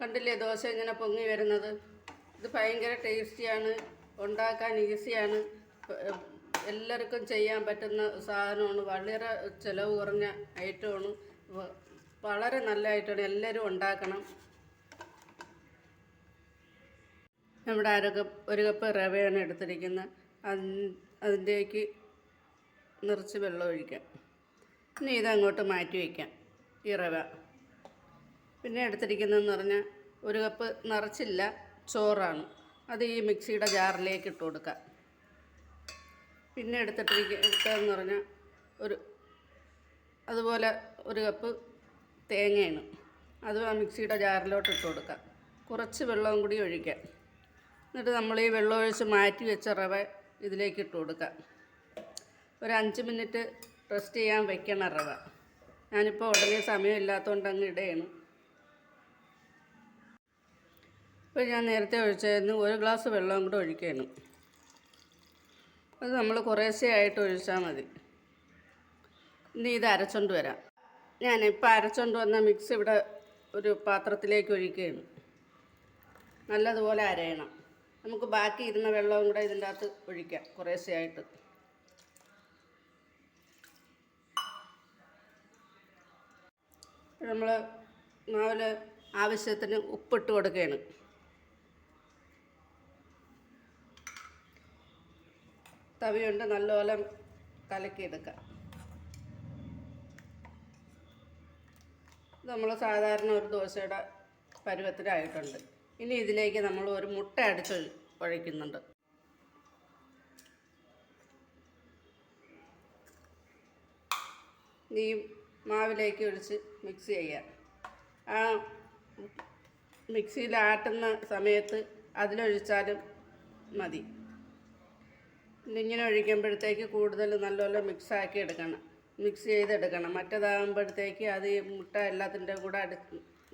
കണ്ടില്ലേ ദോശ ഇങ്ങനെ പൊങ്ങി വരുന്നത്? ഇത് ഭയങ്കര ടേസ്റ്റിയാണ് ഉണ്ടാക്കാൻ ഈസിയാണ്. എല്ലാവർക്കും ചെയ്യാൻ പറ്റുന്ന സാധനമാണ്. വളരെ ചിലവ് കുറഞ്ഞ ഐറ്റമാണ്. വളരെ നല്ല ഐറ്റമാണ് എല്ലാവരും ഉണ്ടാക്കണം. നമ്മുടെ അര കപ്പ് ഒരു കപ്പ് റവയാണ് എടുത്തിരിക്കുന്നത്. അതിന്റേക്ക് നിറച്ച് വെള്ളം ഒഴിക്കാം. ഇനി ഇതങ്ങോട്ട് മാറ്റി വയ്ക്കാം ഈ റവ. പിന്നെ എടുത്തിരിക്കുന്നതെന്ന് പറഞ്ഞാൽ ഒരു കപ്പ് നിറച്ചില്ല ചോറാണ്. അത് ഈ മിക്സിയുടെ ജാറിലേക്ക് ഇട്ട് കൊടുക്കുക പിന്നെ എടുത്തിട്ടിരിക്ക എടുത്തതെന്ന് പറഞ്ഞാൽ ഒരു അതുപോലെ ഒരു കപ്പ് തേങ്ങയാണ്. അത് ആ മിക്സിയുടെ ജാറിലോട്ട് ഇട്ട് കൊടുക്കുക കുറച്ച് വെള്ളവും കൂടി ഒഴിക്കുക എന്നിട്ട് നമ്മൾ ഈ വെള്ളം ഒഴിച്ച് മാറ്റി വെച്ച റവ ഇതിലേക്ക് ഇട്ട് കൊടുക്കുക ഒരു അഞ്ച് മിനിറ്റ് റെസ്റ്റ് ചെയ്യാൻ വെക്കണം റവ. ഞാനിപ്പോൾ ഉടനെ സമയമില്ലാത്തതുകൊണ്ട് അങ്ങ് ഇടയാണ്. ഇപ്പോൾ ഞാൻ നേരത്തെ ഒഴിച്ചായിരുന്നു. ഒരു ഗ്ലാസ് വെള്ളം കൂടെ ഒഴിക്കുകയാണ് അത് നമ്മൾ കുറേശ്ശേ ആയിട്ട് ഒഴിച്ചാൽ മതി. ഇനി ഇത് അരച്ചോണ്ട് വരാം. ഞാനിപ്പോൾ അരച്ചോണ്ട് വന്ന മിക്സ് ഇവിടെ ഒരു പാത്രത്തിലേക്ക് ഒഴിക്കുകയാണ് നല്ലതുപോലെ അരയണം. നമുക്ക് ബാക്കി ഇരുന്ന വെള്ളവും കൂടെ ഇതിന്റെ അകത്ത് ഒഴിക്കാം കുറേശ്ശേ ആയിട്ട്. നമ്മൾ മാവിൽ ആവശ്യത്തിന് ഉപ്പിട്ട് കൊടുക്കുകയാണ് തവി നല്ലപോലെ കലക്കിയെടുക്കാം നമ്മൾ സാധാരണ ഒരു ദോശയുടെ പരുവത്തിലായിട്ടുണ്ട്. ഇനി ഇതിലേക്ക് നമ്മൾ ഒരു മുട്ട അടിച്ച് ഒഴിക്കുന്നുണ്ട്. ഈ മാവിലേക്ക് ഒഴിച്ച് മിക്സ് ചെയ്യാം ആ മിക്സിയിൽ ആട്ടുന്ന സമയത്ത് അതിലൊഴിച്ചാലും മതി. ഇങ്ങനെ ഒഴിക്കുമ്പോഴത്തേക്ക് കൂടുതൽ നല്ലപോലെ മിക്സാക്കി എടുക്കണം. മിക്സ് ചെയ്തെടുക്കണം. മറ്റേതാകുമ്പോഴത്തേക്ക് അത് ഈ മുട്ട എല്ലാത്തിന്റെ കൂടെ അടു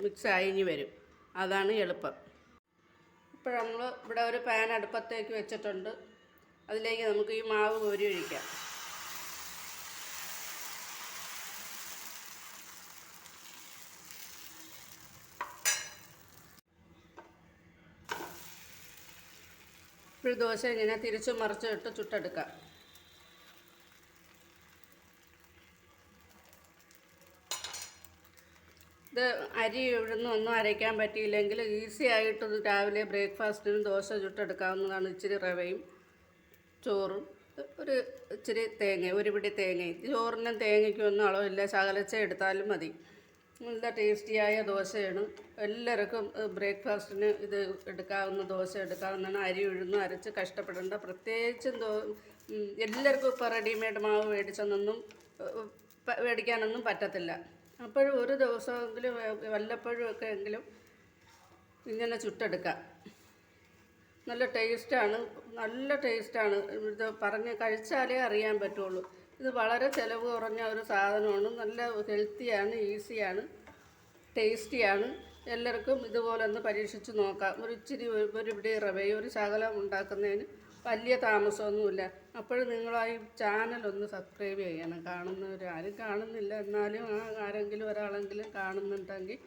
മിക്സ് അയിഞ്ഞ് വരും. അതാണ് എളുപ്പം. ഇപ്പോൾ നമ്മൾ ഇവിടെ ഒരു പാൻ അടുപ്പത്തേക്ക് വെച്ചിട്ടുണ്ട്. അതിലേക്ക് നമുക്ക് ഈ മാവ് കോരി ഒഴിക്കാം. ഇപ്പോൾ ദോശ ഇങ്ങനെ തിരിച്ചു മറിച്ച് ഇട്ട് ചുട്ടെടുക്കാം. ഇത് അരി ഇവിടുന്ന് ഒന്നും അരയ്ക്കാൻ പറ്റിയില്ലെങ്കിൽ ഈസി ആയിട്ട് രാവിലെ ബ്രേക്ക്ഫാസ്റ്റിന് ദോശ ചുട്ടെടുക്കാവുന്നതാണ് ഇച്ചിരി റവയും ചോറും. ഒരു ഇച്ചിരി തേങ്ങ ഒരു പിടി തേങ്ങയും. ചോറിനും തേങ്ങയ്ക്കും ഒന്നും അളവില്ല. ശകലച്ച എടുത്താലും മതി. നല്ല ടേസ്റ്റിയായ ദോശയാണ്. എല്ലാവർക്കും ബ്രേക്ക്ഫാസ്റ്റിന് ഇത് എടുക്കാവുന്ന ദോശ എടുക്കാവുന്നതാണ്. അരി ഉഴുന്ന് അരച്ച് കഷ്ടപ്പെടേണ്ട. പ്രത്യേകിച്ചും ദോ എല്ലാവർക്കും ഇപ്പോൾ റെഡിമെയ്ഡ് മാവ് മേടിച്ചൊന്നും ഏഹ്, മേടിക്കാനൊന്നും പറ്റത്തില്ല. അപ്പോഴും ഒരു ദിവസമെങ്കിലും വല്ലപ്പോഴും ഒക്കെ എങ്കിലും ഇങ്ങനെ ചുട്ടെടുക്കാം. നല്ല ടേസ്റ്റാണ്. നല്ല ടേസ്റ്റാണ്. ഇത് പറഞ്ഞ് കഴിച്ചാലേ അറിയാൻ പറ്റുള്ളൂ. ഇത് വളരെ ചിലവ് കുറഞ്ഞ ഒരു സാധനമാണ്. നല്ല ഹെൽത്തിയാണ് ഈസിയാണ് ടേസ്റ്റിയാണ്. എല്ലാവർക്കും ഇതുപോലെ ഒന്ന് പരീക്ഷിച്ച് നോക്കാം. ഒരു ഇച്ചിരി ഒരു പിടി റവയും ഒരു ശകലം ഉണ്ടാക്കുന്നതിന് വലിയ താമസമൊന്നുമില്ല. അപ്പോഴും നിങ്ങൾ ആ ചാനൽ ഒന്ന് സബ്സ്ക്രൈബ് ചെയ്യണം. കാണുന്നവർ ആരും കാണുന്നില്ല. എന്നാലും ആ ആരെങ്കിലും ഒരാളെങ്കിലും കാണുന്നുണ്ടെങ്കിൽ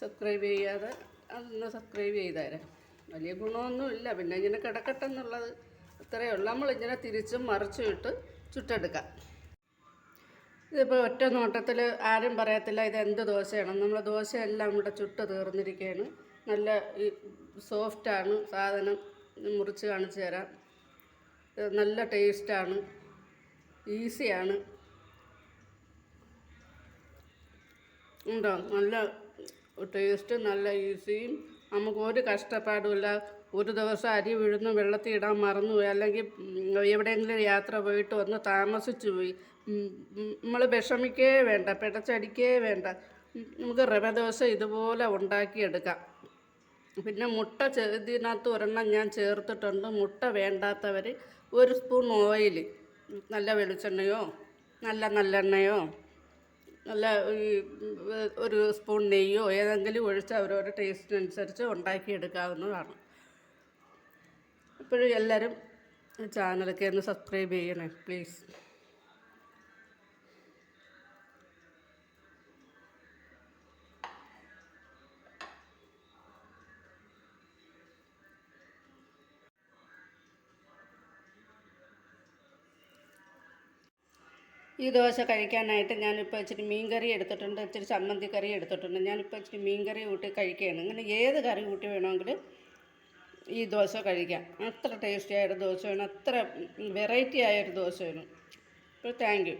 സബ്സ്ക്രൈബ് ചെയ്യാതെ അതൊന്ന് സബ്സ്ക്രൈബ് ചെയ്തേരാം. വലിയ ഗുണമൊന്നുമില്ല. പിന്നെ ഇങ്ങനെ കിടക്കട്ടെ എന്നുള്ളത് ഇത്രയേ ഉള്ളൂ. നമ്മളിങ്ങനെ തിരിച്ചും മറിച്ചും ഇട്ട് ചുട്ടെടുക്കാം. ഇതിപ്പോൾ ഒറ്റ നോട്ടത്തിൽ ആരും പറയത്തില്ല ഇത് എന്ത് ദോശയാണ്. നമ്മൾ ദോശയെല്ലാം ഇവിടെ ചുട്ട് തീർന്നിരിക്കുകയാണ്. നല്ല ഈ സോഫ്റ്റാണ് സാധനം. മുറിച്ച് കാണിച്ചു തരാം. നല്ല ടേസ്റ്റാണ്. ഈസിയാണ്. ഉണ്ടോ? നല്ല ടേസ്റ്റ് നല്ല ഈസിയും നമുക്ക് ഒരു കഷ്ടപ്പാടുമില്ല. ഒരു ദിവസം അരി വിഴുന്ന് വെള്ളത്തിൽ ഇടാൻ മറന്നുപോയി അല്ലെങ്കിൽ എവിടെയെങ്കിലും യാത്ര പോയിട്ട് വന്ന് താമസിച്ചു പോയി. നമ്മൾ വിഷമിക്കേ വേണ്ട പിടച്ചടിക്കേ വേണ്ട. നമുക്ക് റവ ദോശ ഇതുപോലെ ഉണ്ടാക്കിയെടുക്കാം. പിന്നെ മുട്ട ഇതിനകത്ത് ഒരെണ്ണം ഞാൻ ചേർത്തിട്ടുണ്ട്. മുട്ട വേണ്ടാത്തവർ ഒരു സ്പൂൺ ഓയിൽ നല്ല വെളിച്ചെണ്ണയോ? നല്ല നല്ലെണ്ണയോ? നല്ല ഒരു സ്പൂൺ നെയ്യോ ഏതെങ്കിലും ഒഴിച്ച് അവരവരുടെ ടേസ്റ്റിനനുസരിച്ച് ഉണ്ടാക്കിയെടുക്കാവുന്നതാണ്. ഇപ്പോഴും എല്ലാവരും ചാനലൊക്കെ ഒന്ന് സബ്സ്ക്രൈബ് ചെയ്യണേ പ്ലീസ് ഈ ദോശ കഴിക്കാനായിട്ട് ഞാനിപ്പോൾ ഇച്ചിരി മീൻ കറി എടുത്തിട്ടുണ്ട് ഇച്ചിരി ചമ്മന്തി കറി എടുത്തിട്ടുണ്ട്. ഞാനിപ്പോൾ ഇച്ചിരി മീൻ കറി കൂട്ടി കഴിക്കുകയാണ്. ഇങ്ങനെ ഏത് കറി കൂട്ടി വേണമെങ്കിലും ഈ ദോശ കഴിക്കാം. അത്ര ടേസ്റ്റി ആയൊരു ദോശയാണ്. അത്ര വെറൈറ്റി ആയൊരു ദോശയാണ്. അപ്പോൾ താങ്ക് യു.